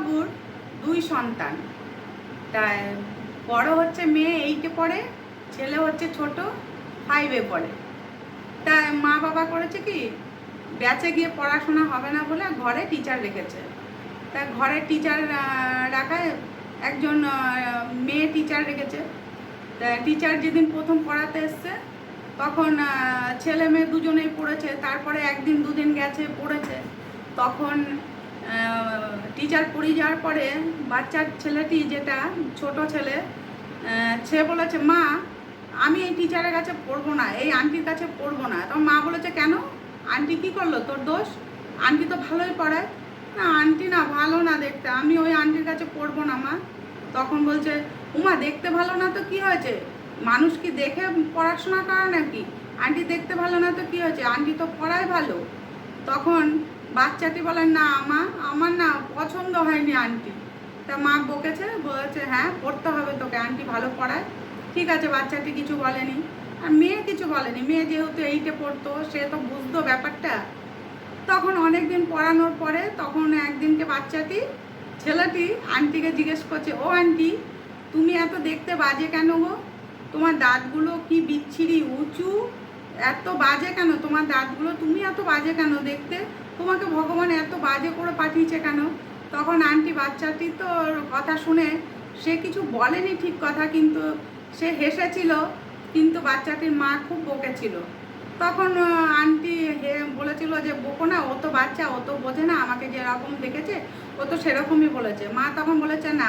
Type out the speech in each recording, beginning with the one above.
ডাক্তারবাবুর দুই সন্তান। তাই বড় হচ্ছে মেয়ে এইটে পড়ে, ছেলে হচ্ছে ছোট ফাইভে পড়ে। তাই মা বাবা করেছে কি ব্যাচে গিয়ে পড়াশোনা হবে না বলে ঘরে টিচার রেখেছে। তা ঘরে টিচার রাখায় একজন মেয়ে টিচার রেখেছে। তা টিচার যেদিন প্রথম পড়াতে এসছে, তখন ছেলে মেয়ে দুজনেই পড়েছে। তারপরে একদিন দুদিন গেছে পড়েছে। তখন টিচার পড়িয়ে যাওয়ার পরে বাচ্চার ছেলেটি যেটা, ছোট ছেলে সে বলেছে, মা, আমি এই টিচারের কাছে পড়ব না, এই আন্টির কাছে পড়ব না। তখন মা বলেছে, কেন? আন্টি কি করল? তোর দোষ? আন্টি তো ভালোই পড়ায়। না, আন্টি না, ভালো না দেখতে। আমি ওই আন্টির কাছে পড়ব না, মা। তখন বলছে, উমা, দেখতে ভালো না তো কি হয়েছে? মানুষ কি দেখে পড়াশোনা করে নাকি? আন্টি দেখতে ভালো না তো কি হয়েছে? আন্টি তো পড়ায় ভালো। তখন বাচ্চাটি বলে, না, মা, আমার না পছন্দ হয়নি আন্টি। তা মা বকেছে, বলেছে হ্যাঁ পড়তে হবে তোকে, আন্টি ভালো পড়ায়। ঠিক আছে, বাচ্চাটি কিছু বলেনি। আর মেয়ে কিছু বলেনি। মেয়ে যেহেতু এইটে পড়তো, সে তো বুঝতো ব্যাপারটা। তখন অনেক দিন পড়ানোর পরে, তখন একদিনকে বাচ্চাটি, ছেলেটি আন্টিকে জিজ্ঞেস করছে, ও আন্টি, তুমি এত দেখতে বাজে কেন গো? তোমার দাঁতগুলো কি বিচ্ছিরি, উঁচু? এত বাজে কেন? তোমার দাঁতগুলো, তুমি এত বাজে কেন দেখতে? তোমাকে ভগবান এত বাজে করে পাঠিয়েছে কেন? তখন আন্টি বাচ্চাটি তো কথা শুনে, সে কিছু বলেনি ঠিক কথা, কিন্তু সে হেসেছিল, কিন্তু বাচ্চাটির মা খুব বকেছিল। তখন আন্টি হে, বলেছিল যে, বকো না, ও তো বাচ্চা, ও তো বোঝে না, আমাকে যেরকম দেখেছে, ও তো সেরকমই বলেছে। মা তখন বলেছে, না,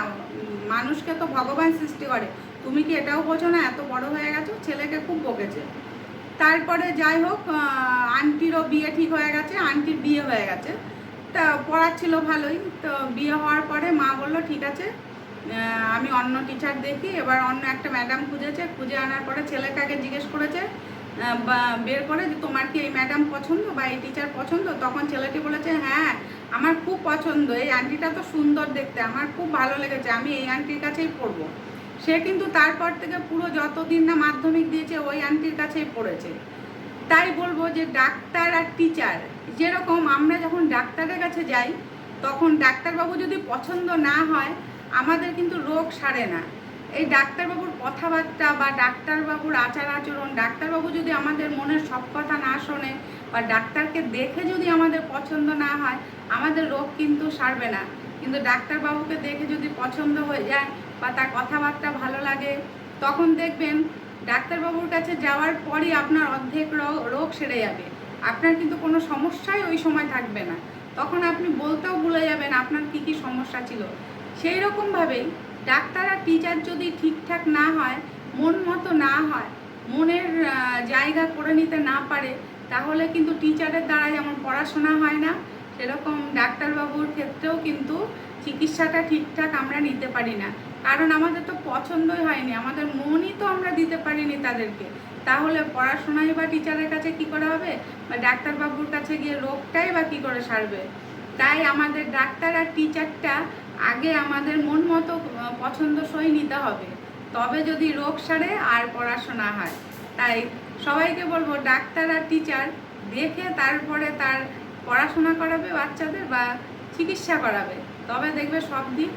মানুষকে তো ভগবান সৃষ্টি করে, তুমি কি এটাও বোঝো না, এত বড় হয়ে গেছো, ছেলেকে খুব বকেছে। তারপরে যাই হোক আন্টিরও বিয়ে ঠিক হয়ে গেছে, আন্টির বিয়ে হয়ে গেছে। তা পড়াচ্ছিল ভালোই, তো বিয়ে হওয়ার পরে মা বলল, ঠিক আছে আমি অন্য টিচার দেখি। এবার অন্য একটা ম্যাডাম খুঁজেছে, খুঁজে আনার পরে ছেলেটাকে জিজ্ঞেস করেছে বের করে যে, তোমার কি এই ম্যাডাম পছন্দ বা এই টিচার পছন্দ? তখন ছেলেটি বলেছে হ্যাঁ আমার খুব পছন্দ, এই আন্টিটা তো সুন্দর দেখতে, আমার খুব ভালো লেগেছে, আমি এই আন্টির কাছেই পড়ব। সে কিন্তু তারপর থেকে পুরো যতদিন না মাধ্যমিক দিয়েছে, ওই আন্টির কাছেই পড়েছে। তাই বলব যে ডাক্তার আর টিচার যেরকম আমরা যখন ডাক্তারের কাছে যাই, তখন ডাক্তারবাবু যদি পছন্দ না হয়, আমাদের কিন্তু রোগ সারে না। এই ডাক্তারবাবুর কথাবার্তা বা ডাক্তারবাবুর আচার আচরণ, ডাক্তারবাবু যদি আমাদের মনের সব কথা না শোনে বা ডাক্তারকে দেখে যদি আমাদের পছন্দ না হয়, আমাদের রোগ কিন্তু সারবে না। কিন্তু ডাক্তারবাবুকে দেখে যদি পছন্দ হয়ে যায় বা তার কথাবার্তা ভালো লাগে, তখন দেখবেন ডাক্তারবাবুর কাছে যাওয়ার পরই আপনার অর্ধেক রোগ সেরে যাবে। আপনার কিন্তু কোনো সমস্যাই ওই সময় থাকবে না। তখন আপনি বলতেও ভুলে যাবেন আপনার কি কি সমস্যা ছিল। সেই রকমভাবেই ডাক্তার আর টিচার যদি ঠিকঠাক না হয়, মন মতো না হয়, মনের জায়গা করে নিতে না পারে, তাহলে কিন্তু টিচারের দ্বারা যেমন পড়াশোনা হয় না। সেরকম ডাক্তারবাবুর ক্ষেত্রেও কিন্তু চিকিৎসাটা ঠিকঠাক আমরা নিতে পারি না। কারণ আমাদের তো পছন্দই হয়নি, আমাদের মনই তো আমরা দিতে পারিনি তাদেরকে। তাহলে পড়াশোনায় বা টিচারের কাছে কি করে হবে? বা ডাক্তারবাবুর কাছে গিয়ে রোগটাই বা কী করে সারবে? তাই আমাদের ডাক্তার আর টিচারটা আগে আমাদের মন মতো পছন্দসই নিতে হবে। তবে যদি রোগ সারে আর পড়াশোনা হয়। তাই সবাইকে বলব, ডাক্তার আর টিচার দেখে তারপরে তার পড়াশোনা করাবে বাচ্চাদের বা চিকিৎসা করাবে। তবে দেখবে সব দিক